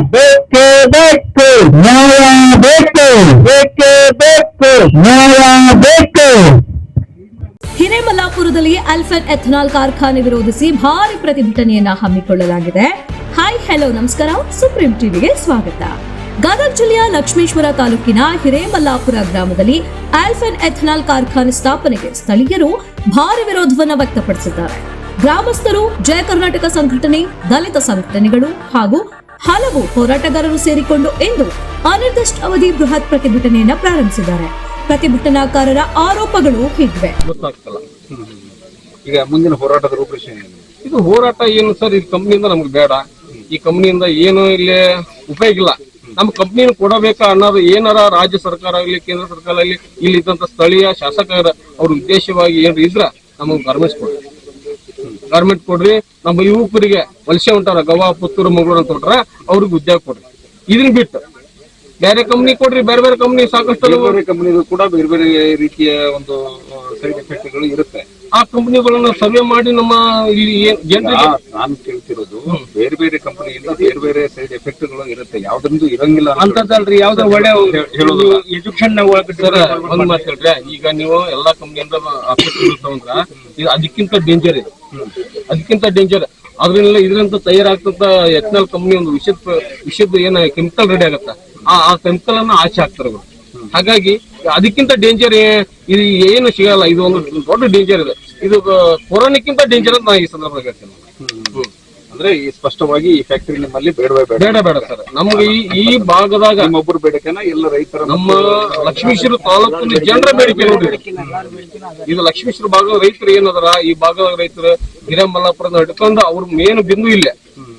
ಬೇಕೇ ಬೇಕು. ನ್ಯಾಯ ಬೇಕು. ಬೇಕೇ ಬೇಕು. ನ್ಯಾಯ ಬೇಕು. ಹಿರೇಮಲ್ಲಾಪುರದಲ್ಲಿ ಅಲ್ಫನ್ ಎಥನಾಲ್ ಕಾರ್ಖಾನೆ ವಿರೋಧಿಸಿ ಭಾರಿ ಪ್ರತಿಭಟನೆಯನ್ನ ಹಮ್ಮಿಕೊಳ್ಳಲಾಗಿದೆ. ಹಾಯ್, ಹೆಲೋ, ನಮಸ್ಕಾರ. ಸುಪ್ರೀಂ ಟಿವಿಗೆ ಸ್ವಾಗತ. ಗದಗ ಜಿಲ್ಲೆಯ ಲಕ್ಷ್ಮೇಶ್ವರ ತಾಲೂಕಿನ ಹಿರೇಮಲ್ಲಾಪುರ ಗ್ರಾಮದಲ್ಲಿ ಆಲ್ಫನ್ ಎಥನಾಲ್ ಕಾರ್ಖಾನೆ ಸ್ಥಾಪನೆಗೆ ಸ್ಥಳೀಯರು ಭಾರಿ ವಿರೋಧವನ್ನ ವ್ಯಕ್ತಪಡಿಸಿದ್ದಾರೆ. ಗ್ರಾಮಸ್ಥರು ಜಯ ಕರ್ನಾಟಕ ಸಂಘಟನೆ, ದಲಿತ ಸಂಘಟನೆಗಳು ಹಾಗೂ ಹಲವು ಹೋರಾಟಗಾರರು ಸೇರಿಕೊಂಡು ಎಂದು ಅನಿರ್ದಿಷ್ಟ ಅವಧಿ ಬೃಹತ್ ಪ್ರತಿಭಟನೆಯನ್ನು ಪ್ರಾರಂಭಿಸಿದ್ದಾರೆ. ಪ್ರತಿಭಟನಾಕಾರರ ಆರೋಪಗಳು ಹೀಗಿವೆ. ಈಗ ಮುಂದಿನ ಹೋರಾಟದ ರೂಪರೇಷೆ ಇದು ಹೋರಾಟ ಏನು ಸರ್? ಈ ಕಂಪ್ನಿಯಿಂದ ನಮ್ಗೆ ಬೇಡ. ಈ ಕಂಪ್ನಿಯಿಂದ ಏನು ಇಲ್ಲಿ ಉಪಯೋಗ ಇಲ್ಲ. ನಮ್ಮ ಕಂಪ್ನಿನ ಕೊಡಬೇಕಾ ಅನ್ನೋದು ಏನಾರ ರಾಜ್ಯ ಸರ್ಕಾರ ಆಗಲಿ, ಕೇಂದ್ರ ಸರ್ಕಾರ ಆಗಲಿ ಇಲ್ಲಿ ಇದ್ದಂತ ಸ್ಥಳೀಯ ಶಾಸಕರ ಅವ್ರ ಉದ್ದೇಶವಾಗಿ ಏನು ಇದ್ರ ನಮಗೆ ಗಾರ್ಮೆಂಟ್ಸ್ ಕೊಡ್ರಿ ಗಾರ್ಮೆಂಟ್ ಕೊಡ್ರಿ ನಮ್ಮ ಯುವಕರಿಗೆ ವಲಸೆ ಹೊಂಟಾರ ಗವಾ ಪುತ್ತೂರು ಮಂಗಳೂರು ಅಂತ ಹೊಂಟಾರ ಅವ್ರಿಗೆ ಉದ್ಯೋಗ ಕೊಡ್ರಿ. ಇದನ್ನ ಬಿಟ್ಟು ಬೇರೆ ಕಂಪ್ನಿ ಕೊಡ್ರಿ ಬೇರೆ ಬೇರೆ ಕಂಪ್ನಿ ಸಾಕಷ್ಟು ಬೇರೆ ಬೇರೆ ಕಂಪನಿಗೂ ಕೂಡ ಬೇರೆ ಬೇರೆ ರೀತಿಯ ಒಂದು ಸೈಡ್ ಎಫೆಕ್ಟ್ಗಳು ಇರುತ್ತೆ. ಆ ಕಂಪ್ನಿಗಳನ್ನ ಸರ್ವೆ ಮಾಡಿ ನಮ್ಮ ಇಲ್ಲಿ ಜನರಿಗೆ? ನಾನು ಕೇಳ್ತಿರೋದು ಬೇರೆ ಬೇರೆ ಕಂಪ್ನಿಯಿಂದ ಬೇರೆ ಬೇರೆ ಸೈಡ್ ಎಫೆಕ್ಟ್ಗಳು ಇರುತ್ತೆ. ಯಾವ್ದೊಂದು ಇರಂಗಿಲ್ಲ ಅಂತ ಅಂತದಲ್ರಿ ಯಾವ್ದೋ ಒಳ್ಳೆ ಹೇಳೋದು ಎಜುಕೇಶನ್ ಸರ್ ಒಂದ್ ಮಾತು ಹೇಳ್ರಿ. ಈಗ ನೀವು ಎಲ್ಲಾ ಕಂಪ್ನಿಯಿಂದ ಆಫೀಸ್ ತಗೊಂಡ್ರ ಇದು ಅದಕ್ಕಿಂತ ಡೇಂಜರ್ ಇದೆ. ಅದಕ್ಕಿಂತ ಡೇಂಜರ್ ಅದ್ರಿಂದ ಇದ್ರಂತ ತಯಾರಾಗ್ತಂತ ಎಥನಾಲ್ ಕಂಪ್ನಿ ಒಂದು ವಿಷದ ವಿಷದ ಏನ ಕೆಮಿಕಲ್ ರೆಡಿ ಆಗತ್ತ. ಆ ಆ ಕೆಮಿಕಲ್ ಅನ್ನ ಆಚೆ ಹಾಕ್ತಾರೆ ಅವರು. ಹಾಗಾಗಿ ಅದಕ್ಕಿಂತ ಡೇಂಜರ್ ಇದು ಏನು ಸಿಗಲ್ಲ. ಇದು ಒಂದು ದೊಡ್ಡ ಡೇಂಜರ್ ಇದೆ. ಇದು ಕೊರೋನಾಕ್ಕಿಂತ ಡೇಂಜರ್ ಅಂತ ನಾ ಈ ಸಂದರ್ಭದಲ್ಲಿ ಹೇಳ್ತೀನಿ. ಅಂದ್ರೆ ಈ ಸ್ಪಷ್ಟವಾಗಿ ಈ ಫ್ಯಾಕ್ಟರಿ ನಿಮ್ಮಲ್ಲಿ ಬೇಡವೇ ಬೇಡ. ಬೇಡ ಬೇಡ ಸರ್. ನಮ್ಗೆ ಈ ಈ ಭಾಗದಾಗ ನಿಮ್ಮೊಬ್ಬರು ಬೇಡಿಕೆನ ಎಲ್ಲ ರೈತರ ನಮ್ಮ ಲಕ್ಷ್ಮೀಶ್ವರ ತಾಲೂಕಿನ ಜನರ ಬೇಡಿಕೆ ಇದು. ಲಕ್ಷ್ಮೀಶ್ವರ ಭಾಗದ ರೈತರು ಏನದರ ಈ ಭಾಗದ ರೈತರು ಹಿರೇಮಲ್ಲಾಪುರದ ಹಿಡ್ಕೊಂಡು ಅವ್ರ ಮೇನ್ ಬಿಂದು ಇಲ್ಲ.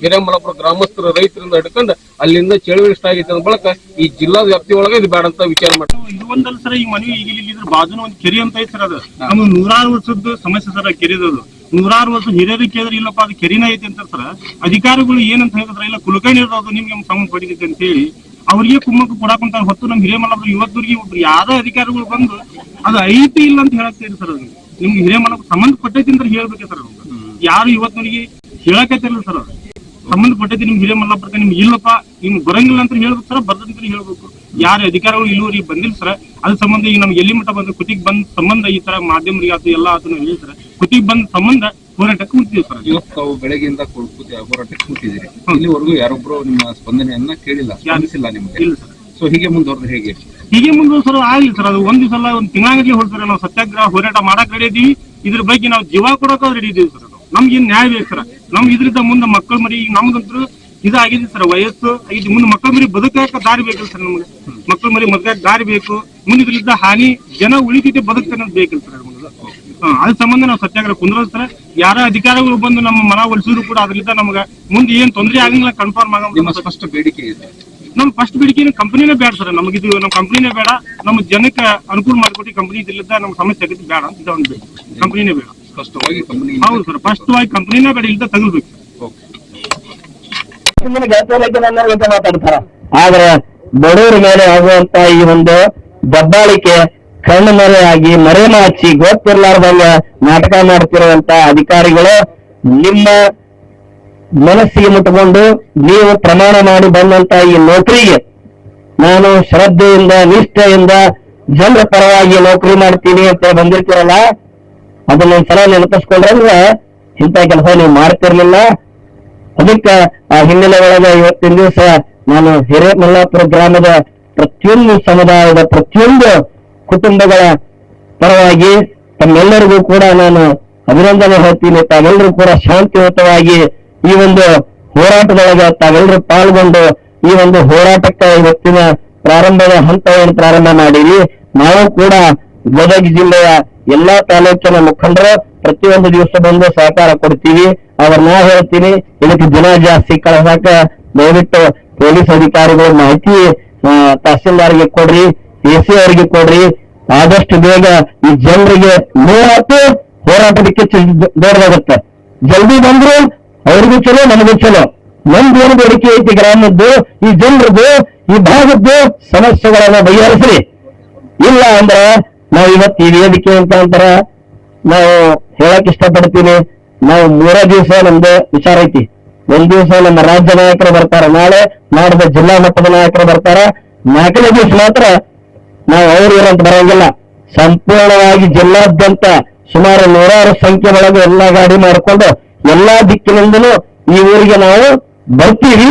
ಹಿರೇಮಲ್ಲಾಪುರ ಗ್ರಾಮಸ್ಥರ ರೈತರಿಂದ ಹಿಡ್ಕೊಂಡು ಅಲ್ಲಿಂದ ಚಳವಳಿ ಆಗೈತೆ ಅಂದ ಬಳಕ ಈ ಜಿಲ್ಲಾ ವ್ಯಾಪ್ತಿ ಒಳಗೆ ಇದು ಬೇಡ ಅಂತ ವಿಚಾರ ಮಾಡಿ ಇದು ಒಂದಲ್ಲ ಸರ್ ಈ ಮನೆ ಈಗ ಇಲ್ಲಿ ಇದ್ರ ಬಾಜುನ ಒಂದು ಕೆರೆ ಅಂತ ಐತಿ ಸರ್ ಅದು. ನಮ್ಗೆ ನೂರಾರು ವರ್ಷದ ಸಮಸ್ಯೆ ಸರ್ ಆ ಕೆರೆದು ನೂರಾರು ವರ್ಷ ಹಿರಿಯರಿಗೆ ಕೇಳಿದ್ರೆ, ಇಲ್ಲಪ್ಪ, ಅದು ಕೆರಿನ ಐತಿ ಅಂತ ಸರ್ ಅಧಿಕಾರಿಗಳು ಏನಂತ ಹೇಳಿದ್ರ, ಇಲ್ಲ, ಕುಲಕರ್ಣಿ ಇರೋದು ನಿಮ್ಗೆ ನಮ್ಗೆ ಸಂಬಂಧ ಪಡಿತೈತೆ ಅಂತ ಹೇಳಿ, ಅವ್ರಿಗೆ ಕುಮ್ಮಕ್ಕು ಕೊಡಾಕಂತ ಹೊತ್ತು ನಮ್ ಹಿರೇಮಲ್ಲಪ್ಪ ಇವತ್ತೂರಿಗೆ ಒಬ್ರು ಯಾವ್ದೋ ಅಧಿಕಾರಿಗಳು ಬಂದು, ಅದು ಐತಿ ಇಲ್ಲ ಅಂತ ಹೇಳಕ್ತೀರಿ ಸರ್ ಅದು ನಿಮ್ಗೆ ಸಂಬಂಧ ಸಂಬಂಧಪಟ್ಟೈತಿ ಅಂತ ಹೇಳ್ಬೇಕೆ ಸರ್ ಯಾರು ಇವತ್ತಿನವರಿಗೆ ಹೇಳಕತ್ತಿರಲ್ಲ ಸರ್ ಸಂಬಂಧ ಸಂಬಂಧಪಟ್ಟೈತಿ ನಿಮ್ಗೆ ಹಿರೇಮಲ್ಲಪ್ಪ ನಿಮ್ಗೆ ಇಲ್ಲಪ್ಪ, ನಿಮ್ಗೆ ಬರಂಗಿಲ್ಲ ಅಂತ ಹೇಳ್ಬೇಕು ಸರ್ ಬರ್ದಂತ ಹೇಳ್ಬೇಕು. ಯಾರ ಅಧಿಕಾರಿಗಳು ಇಲ್ಲಿವರಿಗೆ ಬಂದಿಲ್ಲ ಸರ್. ಅದ್ರ ಸಂಬಂಧ ಈಗ ನಮ್ಗೆ ಎಲ್ಲಿ ಮಟ್ಟ ಬಂದ್ರೆ ಕುಟಿಗೆ ಬಂದ ಸಂಬಂಧ ಈ ತರ ಮಾಧ್ಯಮರಿಗೆ ಅದು ಎಲ್ಲ ಅದನ್ನ ಹೇಳಿ ಸರ್ ಕುಟಿಗೆ ಬಂದ ಸಂಬಂಧ ಹೋರಾಟಕ್ಕೆ ಕೂತೀವಿ ಸರ್. ಇವತ್ತು ತಾವು ಬೆಳಗ್ಗೆಯಿಂದ ಹೋರಾಟಕ್ಕೆ ಕೂತಿದ್ದೀರಿ. ಇಲ್ಲಿವರೆಗೂ ಯಾರೊಬ್ರು ನಿಮ್ಮ ಸ್ಪಂದನೆಯನ್ನ ಕೇಳಿಲ್ಲ ಸ್ಪಂದಿಸಿಲ್ಲ ನಿಮ್ಗೆ. ಇಲ್ಲ ಸರ್. ಸೊ ಹೀಗೆ ಮುಂದುವರೆದು ಹೇಗೆ? ಹೀಗೆ ಮುಂದೆ ಸರ್ ಆಗ್ಲಿ ಸರ್. ಅದು ಒಂದ್ ಸಲ ಒಂದ್ ತಿಂಗಳಾಗಲಿ ಹೋಗ್ತಾರೆ ನಾವು ಸತ್ಯಾಗ್ರಹ ಹೋರಾಟ ಮಾಡಕ್ ರೆಡಿ ಇದೀವಿ. ಇದ್ರ ಬಗ್ಗೆ ನಾವು ಜೀವ ಕೊಡಕ್ಕೂ ರೆಡಿ ಇದೀವಿ ಸರ್. ನಮ್ಗೆ ಏನ್ ನ್ಯಾಯ ಬೇಕು ಸರ್? ನಮ್ಗೆ ಇದ್ರಿಂದ ಮುಂದೆ ಮಕ್ಕಳ ಮರಿ ನಮ್ಗಂತೂ ಇದಾಗಿದೆ ಸರ್ ವಯಸ್ಸು. ಇದು ಮುಂದೆ ಮಕ್ಕಳ ಮರಿ ಬದುಕಾಕ ದಾರಿ ಬೇಕಲ್ಲ ಸರ್ ನಮ್ಗೆ. ಮಕ್ಕಳ ಮರಿ ಮದ್ಕಾಕ ದಾರಿ ಬೇಕು. ಮುಂದೆ ಇದ್ರಿಂದ ಹಾನಿ ಜನ ಉಳಿತೈತೆ ಅನ್ನೋದು ಬೇಕಲ್ಲ ಸರ್ ನಮ್ಗೆ. ಅದ್ರ ಸಂಬಂಧ ನಾವು ಸತ್ಯಾಗ್ರಹ ಕುಂದ್ರೋದು ಸರ್. ಯಾರ ಅಧಿಕಾರಿಗಳು ಬಂದು ನಮ್ಮ ಮನ ಒಲಿಸಿದ್ರು ಕೂಡ ಅದರಿಂದ ನಮ್ಗೆ ಮುಂದೆ ಏನ್ ತೊಂದರೆ ಆಗಂಗಿಲ್ಲ ಕನ್ಫರ್ಮ್ ಆಗ ಸ್ಪಷ್ಟ ಬೇಡಿಕೆ ಇದೆ ನಮ್ ಫಸ್ಟ್ ಬೇಡಿಕೆ ಕಂಪನಿನೇ ಬೇಡ ಸರ್. ನಮಗಿದು ನಮ್ಮ ಕಂಪನಿನೇ ಬೇಡ. ನಮ್ಮ ಜನಕ್ಕೆ ಅನುಕೂಲ ಮಾಡಿಕೊಟ್ಟು ಕಂಪನಿ ಇದ್ದಿಲ್ಲದ ನಮ್ಮ ಸಮಸ್ಯೆ ಆಗಿದ್ದು ಬೇಡ ಅಂತ ಒಂದು ಕಂಪನಿನೇ ಬೇಡ. ಸ್ಪಷ್ಟವಾಗಿ ಕಂಪನಿ ಹೌದು ಸರ್. ಫಸ್ಟ್ವಾಗಿ ಕಂಪನಿನೇ ಬೇಡ. ಇಲ್ದ ತಗಲ್ಬೇಕು ನನ್ನ ಅಂತ ಮಾತಾಡ್ತಾರ? ಆದ್ರೆ ಬಡವರ ಮೇಲೆ ಆಗುವಂತ ಈ ಒಂದು ದಬ್ಬಾಳಿಕೆ, ಕಣ್ಣು ಮರೆಯಾಗಿ ಮರೆಮಾಚಿ ಗೊತ್ತಿರ್ಲಾರ್ದಂಗ ನಾಟಕ ಮಾಡ್ತಿರುವಂತ ಅಧಿಕಾರಿಗಳು ನಿಮ್ಮ ಮನಸ್ಸಿಗೆ ಮುಟ್ಟುಕೊಂಡು ನೀವು ಪ್ರಮಾಣ ಮಾಡಿ ಬಂದಂತ ಈ ನೌಕರಿಗೆ ನಾನು ಶ್ರದ್ಧೆಯಿಂದ, ನಿಷ್ಠೆಯಿಂದ ಜನರ ಪರವಾಗಿ ನೌಕರಿ ಮಾಡ್ತೀನಿ ಅಂತ ಬಂದಿರ್ತೀರಲ್ಲ, ಅದನ್ನೊಂದ್ಸಲ ನೆನಪಿಸ್ಕೊಂಡ್ರೆ ಇಂಥ ಕೆಲಸ ನೀವು ಮಾಡ್ತಿರ್ಲಿಲ್ಲ. ಅದಕ್ಕ ಆ ಹಿನ್ನೆಲೆ ಒಳಗ ಇವತ್ತಿನ ದಿವಸ ನಾನು ಹಿರೇಮಲ್ಲಾಪುರ ಗ್ರಾಮದ ಪ್ರತಿಯೊಂದು ಸಮುದಾಯದ ಪ್ರತಿಯೊಂದು ಕುಟುಂಬಗಳ ಪರವಾಗಿ ತಮ್ಮೆಲ್ಲರಿಗೂ ಕೂಡ ನಾನು ಅಭಿನಂದನೆ ಹೇಳ್ತೀನಿ. ತಾವೆಲ್ಲರೂ ಕೂಡ ಶಾಂತಿಯುತವಾಗಿ ಈ ಒಂದು ಹೋರಾಟದೊಳಗೆ ತಾವೆಲ್ಲರೂ ಪಾಲ್ಗೊಂಡು ಈ ಒಂದು ಹೋರಾಟಕ್ಕೆ ಇವತ್ತಿನ ಪ್ರಾರಂಭದ ಹಂತವನ್ನು ಪ್ರಾರಂಭ ಮಾಡಿರಿ. ನಾವು ಕೂಡ ಗದಗ ಜಿಲ್ಲೆಯ ಎಲ್ಲಾ ತಾಲೂಕಿನ ಮುಖಂಡರು ಪ್ರತಿಯೊಂದು ದಿವಸ ಬಂದು ಸಹಕಾರ ಕೊಡ್ತೀವಿ. ಅವ್ರ ನಾ ಹೇಳ್ತೀನಿ ಇದಕ್ಕೆ ಜನ ಜಾಸ್ತಿ ಕಳಸಾಕ ದಯವಿಟ್ಟು ಪೊಲೀಸ್ ಅಧಿಕಾರಿಗಳು ಮಾಹಿತಿ ತಹಸೀಲ್ದಾರ್ಗೆ ಕೊಡ್ರಿ ಎ ಸಿ ಅವರಿಗೆ ಕೊಡ್ರಿ. ಆದಷ್ಟು ಬೇಗ ಈ ಜನರಿಗೆ ಮೂವತ್ತು ಹೋರಾಟಕ್ಕೆ ದೊಡ್ಡದಾಗುತ್ತೆ. ಜಲ್ದಿ ಬಂದ್ರು ಅವ್ರಿಗೂ ಚಲೋ, ನಮಗೂ ಚಲೋ. ನಮ್ದು ಏನು ಬೇಡಿಕೆ ಐತಿ ಗ್ರಾಮದ್ದು, ಈ ಜನರದ್ದು, ಈ ಭಾಗದ್ದು ಸಮಸ್ಯೆಗಳನ್ನ ಬಗೆಹರಿಸ್ರಿ. ಇಲ್ಲ ಅಂದ್ರೆ ನಾವು ಇವತ್ತು ಈ ವೇದಿಕೆ ಅಂತಾರ ನಾವು ಹೇಳಕ್ ಇಷ್ಟಪಡ್ತೀನಿ. ನಾವು ಮೂರ ದಿವಸ ನಮ್ದು ವಿಚಾರ ಐತಿ. ಒಂದ್ ದಿವಸ ನಮ್ಮ ರಾಜ್ಯ ನಾಯಕರು ಬರ್ತಾರೆ. ನಾಳೆ ನಾಡದ ಜಿಲ್ಲಾ ಮಟ್ಟದ ನಾಯಕರು ಬರ್ತಾರೆ. ನಾಲ್ಕನೇ ದಿವಸ ಮಾತ್ರ ನಾವು ಅವ್ರು ಇರಂತ ಬರಂಗಿಲ್ಲ. ಸಂಪೂರ್ಣವಾಗಿ ಜಿಲ್ಲಾದ್ಯಂತ ಸುಮಾರು ನೂರಾರು ಸಂಖ್ಯೆ ಒಳಗೆ ಎಲ್ಲಾ ಗಾಡಿ ಮಾಡಿಕೊಂಡು ಎಲ್ಲಾ ದಿಕ್ಕಿನಿಂದಲೂ ಈ ಊರಿಗೆ ನಾವು ಬರ್ತೀವಿ.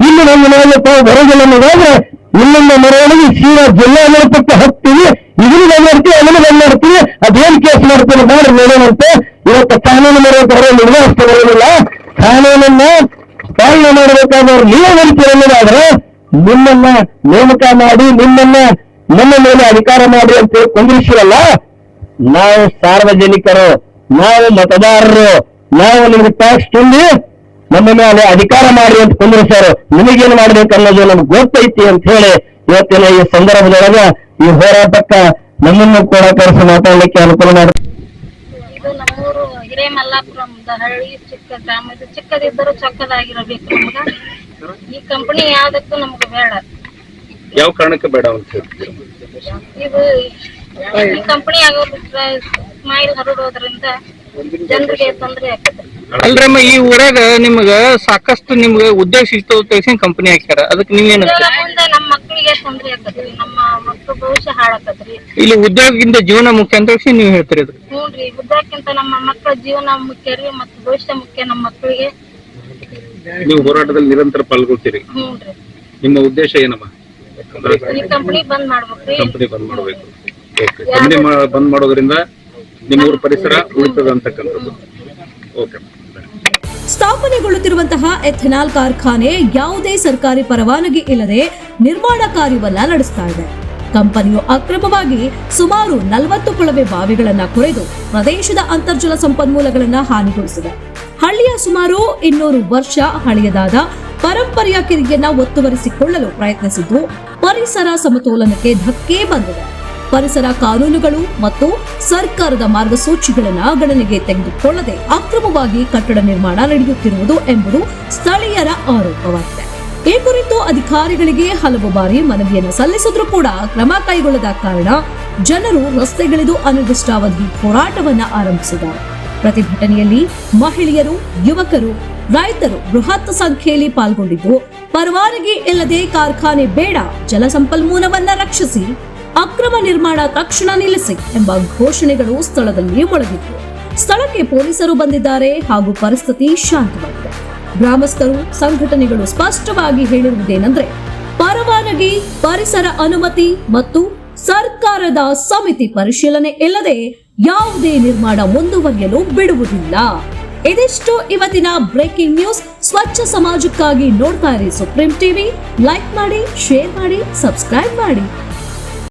ಇಲ್ಲಿ ನಮ್ಮ ಮನೆಯಲ್ಲಿ ತಾವು ಬರೋದಿಲ್ಲ ಅನ್ನೋದಾದ್ರೆ ಇಲ್ಲಿಂದ ಮೆರವಣಿಗೆ ಸೀರಾ ಜಿಲ್ಲಾ ಮಟ್ಟಕ್ಕೆ ಹೋಗ್ತೀವಿ. ಇದನ್ನು ಬಂದ್ ಮಾಡ್ತೀವಿ ಅದನ್ನು ಮಾಡ್ತೀವಿ ಅದೇನ್ ಕೇಸ್ ಮಾಡ್ತೀವಿ ಮಾಡಿ ನೋಡೋಣಂತೆ ಇವತ್ತು ಕಾನೂನು ಮೊರೆ ನಿರ್ವಹಿಸ್ತಾ ಬರೋದಿಲ್ಲ. ಕಾನೂನನ್ನ ಪಾಲನೆ ಮಾಡಬೇಕಾದವ್ರು ನೀವು ಬರ್ತೀರಿ ಅನ್ನೋದಾದ್ರೆ ನಿಮ್ಮನ್ನ ನೇಮಕ ಮಾಡಿ, ನಿಮ್ಮನ್ನ ನಮ್ಮ ಮೇಲೆ ಅಧಿಕಾರ ಮಾಡಿ ಅಂತ ಕುಂದಿರಿಸಿರಲ್ಲ ನಾವು ಸಾರ್ವಜನಿಕರು, ನಾವು ಮತದಾರರು, ನಾವು ನಿಮ್ಗೆ ಟ್ಯಾಕ್ಸ್ ತುಂಬಿ ನಮ್ಮ ಮೇಲೆ ಅಧಿಕಾರ ಮಾಡಿ ಅಂತ ಕುಂದಿರಿಸ್ಯಾರು ನಿಮಗೇನು ಮಾಡ್ಬೇಕನ್ನೋದು ನಮ್ಗೆ ಗೊತ್ತೈತಿ ಅಂತ ಹೇಳಿ ಇವತ್ತಿನ ಈ ಸಂದರ್ಭದೊಳಗ ಈ ಹೋರಾಟಕ್ಕ ನಮ್ಮನ್ನು ಕೂಡ ಕರೆಸಿ ಮಾತಾಡಲಿಕ್ಕೆ ಅನುಕೂಲ ಮಾಡಿ ಇದು ನಮ್ಮೂರು ಹಿರೇಮಲ್ಲಾಪುರ ಹಳ್ಳಿ ಚಿಕ್ಕ ಗ್ರಾಮ ಇದು ಚಿಕ್ಕದಿದ್ದರೂ ಚೊಕ್ಕದಾಗಿರಬೇಕು ನಮ್ಗ. ಈ ಕಂಪನಿ ಯಾವ್ದಕ್ಕೂ ನಮ್ಗೆ ಬೇಡ. ಯಾವ ಕಾರಣಕ್ಕೆ ಬೇಡ ಅಂತ ಹೇಳ್ತೀರಿ? ಇದು ಈ ಕಂಪನಿ ಆಗೋದ್ರಿಂದ ಸ್ಮೈಲ್ ಹರಡೋದ್ರಿಂದ ಜನರಿಗೆ ತೊಂದರೆ ಆಗ್ತದೆ. ಅಲ್ರಮ್ಮ ಈ ಊರಾಗ ನಿಮ್ಗ ಸಾಕಷ್ಟು ನಿಮ್ಗ ಉದ್ಯೋಗ ಸಿಗ್ತಾವ ಕಂಪನಿ ಹಾಕ್ಯಾರ. ಅದಕ್ಕೆ ನೀವೇನು ನಮ್ಮ ಮಕ್ಕಳಿಗೆ ತೊಂದ್ರೆ ನಮ್ಮ ಮಕ್ಕಳು ಭವಿಷ್ಯ ಹಾಳಾಕತ್ರಿ ಇಲ್ಲಿ ಉದ್ಯೋಗದಿಂದ ಜೀವನ ಮುಖ್ಯ ಅಂತ ವಿಷಯ ನೀವು ಹೇಳ್ತೀರಿ ಅದು. ಹ್ಞೂನ್ರಿ ಉದ್ದಕ್ಕಿಂತ ನಮ್ಮ ಮಕ್ಕಳ ಜೀವನ ಮುಖ್ಯ ರೀ ಮತ್ತು ಭವಿಷ್ಯ ಮುಖ್ಯ ನಮ್ಮ ಮಕ್ಕಳಿಗೆ. ನೀವು ಹೋರಾಟದಲ್ಲಿ ನಿರಂತರ ಪಾಲ್ಗೊಳ್ತೀರಿ. ಹ್ಞೂನ್ರಿ ನಿಮ್ಮ ಉದ್ದೇಶ ಏನಮ್ಮ? ಈ ಕಂಪನಿ ಬಂದ್ ಮಾಡ್ಬೇಕ್ರಿ. ಕಂಪನಿ ಬಂದ್ ಮಾಡಬೇಕು. ಕಂಪನಿ ಬಂದ್ ಮಾಡೋದ್ರಿಂದ ನಿಮ್ಮ ಊರ ಪರಿಸರ ಉಳಿತದ ಅಂತಕ್ಕಂಥದ್ದು. ಓಕೆ ಸ್ಥಾಪನೆಗೊಳ್ಳುತ್ತಿರುವಂತಹ ಎಥೆನಾಲ್ ಕಾರ್ಖಾನೆ ಯಾವುದೇ ಸರ್ಕಾರಿ ಪರವಾನಗಿ ಇಲ್ಲದೆ ನಿರ್ಮಾಣ ಕಾರ್ಯವನ್ನ ನಡೆಸ್ತಾ ಇದೆ. ಕಂಪನಿಯು ಅಕ್ರಮವಾಗಿ ಸುಮಾರು ನಲವತ್ತು ಕೊಳವೆ ಬಾವಿಗಳನ್ನ ಕೊರೆದು ಪ್ರದೇಶದ ಅಂತರ್ಜಲ ಸಂಪನ್ಮೂಲಗಳನ್ನ ಹಾನಿಗೊಳಿಸಿದೆ. ಹಳ್ಳಿಯ ಸುಮಾರು ಇನ್ನೂರು ವರ್ಷ ಹಳೆಯದಾದ ಪರಂಪರೆಯ ಕೆರೆಯನ್ನ ಒತ್ತುವರಿಸಿಕೊಳ್ಳಲು ಪ್ರಯತ್ನಿಸಿದ್ದು ಪರಿಸರ ಸಮತೋಲನಕ್ಕೆ ಧಕ್ಕೆ ಬಂದಿದೆ. ಪರಿಸರ ಕಾನೂನುಗಳು ಮತ್ತು ಸರ್ಕಾರದ ಮಾರ್ಗಸೂಚಿಗಳನ್ನು ಗಣನೆಗೆ ತೆಗೆದುಕೊಳ್ಳದೆ ಅಕ್ರಮವಾಗಿ ಕಟ್ಟಡ ನಿರ್ಮಾಣ ನಡೆಯುತ್ತಿರುವುದು ಎಂಬುದು ಸ್ಥಳೀಯರ ಆರೋಪವಾಗಿದೆ. ಈ ಕುರಿತು ಅಧಿಕಾರಿಗಳಿಗೆ ಹಲವು ಬಾರಿ ಮನವಿಯನ್ನು ಸಲ್ಲಿಸಿದ್ರೂ ಕೂಡ ಕ್ರಮ ಕೈಗೊಳ್ಳದ ಕಾರಣ ಜನರು ರಸ್ತೆಗಿಳಿದು ಅನಿರ್ದಿಷ್ಟಾವಧಿ ಹೋರಾಟವನ್ನು ಆರಂಭಿಸಿದ್ದಾರೆ. ಪ್ರತಿಭಟನೆಯಲ್ಲಿ ಮಹಿಳೆಯರು, ಯುವಕರು, ರೈತರು ಬೃಹತ್ ಸಂಖ್ಯೆಯಲ್ಲಿ ಪಾಲ್ಗೊಂಡಿದ್ದು, ಪರವಾನಗಿ ಇಲ್ಲದೆ ಕಾರ್ಖಾನೆ ಬೇಡ, ಜಲಸಂಪನ್ಮೂಲವನ್ನ ರಕ್ಷಿಸಿ ಅಕ್ರಮ ನಿರ್ಮಾಣ ತಕ್ಷಣ ನಿಲ್ಲಿಸಿ ಎಂಬ ಘೋಷಣೆಗಳು ಸ್ಥಳದಲ್ಲಿ ಮೊಳಗಿದ್ವು ಸ್ಥಳಕ್ಕೆ ಪೊಲೀಸರು ಬಂದಿದ್ದಾರೆ ಹಾಗೂ ಪರಿಸ್ಥಿತಿ ಶಾಂತವಾಗಿದೆ. ಗ್ರಾಮಸ್ಥರು, ಸಂಘಟನೆಗಳು ಸ್ಪಷ್ಟವಾಗಿ ಹೇಳಿರುವುದೇನೆಂದ್ರೆ, ಪರವಾನಗಿ, ಪರಿಸರ ಅನುಮತಿ ಮತ್ತು ಸರ್ಕಾರದ ಸಮಿತಿ ಪರಿಶೀಲನೆ ಇಲ್ಲದೆ ಯಾವುದೇ ನಿರ್ಮಾಣ ಮುಂದುವರಿಯಲು ಬಿಡುವುದಿಲ್ಲ. ಇದಿಷ್ಟು ಇವತ್ತಿನ ಬ್ರೇಕಿಂಗ್ ನ್ಯೂಸ್. ಸ್ವಚ್ಛ ಸಮಾಜಕ್ಕಾಗಿ ನೋಡ್ತಾ ಇರಿ ಸುಪ್ರೀಂ ಟಿವಿ. ಲೈಕ್ ಮಾಡಿ, ಶೇರ್ ಮಾಡಿ, ಸಬ್ಸ್ಕ್ರೈಬ್ ಮಾಡಿ.